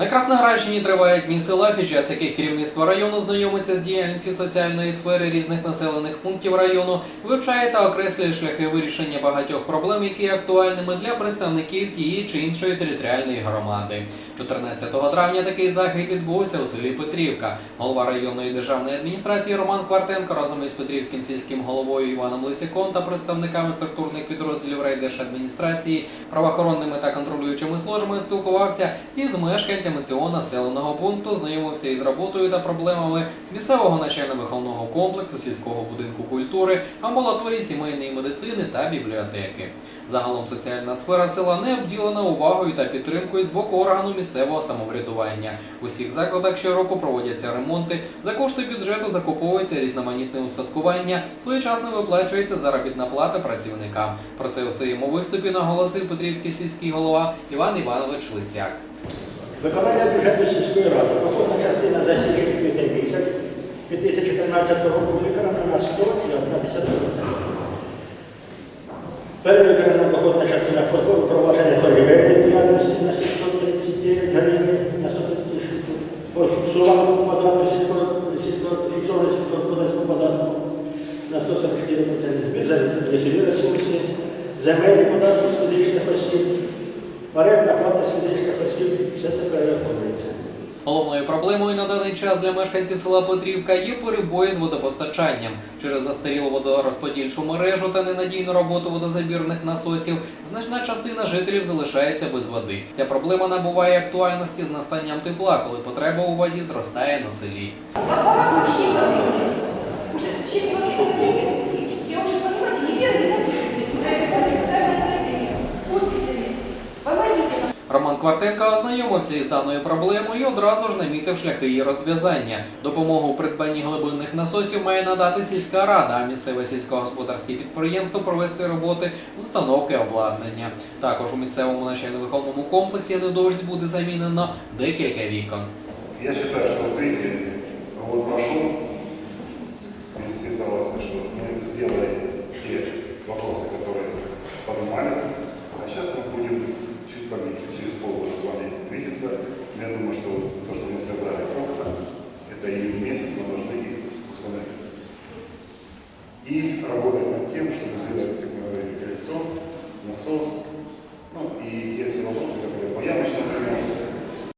На Красноградщині тривають дні села, під час яких керівництво району знайомиться з діяльністю соціальної сфери різних населених пунктів району, вивчає та окреслює шляхи вирішення багатьох проблем, які є актуальними для представників тієї чи іншої територіальної громади. 14 травня такий захід відбувся у селі Петрівка. Голова районної державної адміністрації Роман Квартенко разом із Петрівським сільським головою Іваном Лисяком та представниками структурних підрозділів райдержадміністрації, правоохоронними та контролюючими службами спілкувався із мешканцями цього населеного пункту, знайомився із роботою та проблемами місцевого навчально-виховного комплексу, сільського будинку культури, амбулаторії сімейної медицини та бібліотеки. Загалом соціальна сфера села не обділена увагою та підтримкою з боку органу місцевого самоврядування. У всіх закладах щороку проводяться ремонти, за кошти бюджету закуповується різноманітне устаткування, своєчасно виплачується заробітна плата працівникам. Про це у своєму виступі наголосив Петрівський сільський голова Іван Іванович Лисяк. Виконання бюджету сільської ради. Доходна частина за січень місяць 2013 року виконана на 100,1%. Перевиконана доходна частина подбору провадження торгівельної діяльності на 739 гривень на 136 по фіксованому податку сільського сільського фіксованого сільськогосподарського податку на 144% збір за ресурси, земельний податок з фізичних осіб, орендна плата з фізичних осіб, все це перераховується. Головною проблемою на даний час для мешканців села Петрівка є перебої з водопостачанням. Через застарілу водорозподільчу мережу та ненадійну роботу водозабірних насосів значна частина жителів залишається без води. Ця проблема набуває актуальності з настанням тепла, коли потреба у воді зростає на селі. Нам. Квартенко ознайомився із даною проблемою і одразу ж намітив шляхи її розв'язання. Допомогу у придбанні глибинних насосів має надати сільська рада, а місцеве сільськогосподарське підприємство провести роботи з установки обладнання. Також у місцевому навчально-виховному комплексі невдовзі буде замінено декілька вікон. Я считаю, что вот видите, год Я думаю, что то, что мы сказали, это, это июнь месяц, мы должны их установить. И работать над тем, чтобы сделать, как мы говорили, кольцо,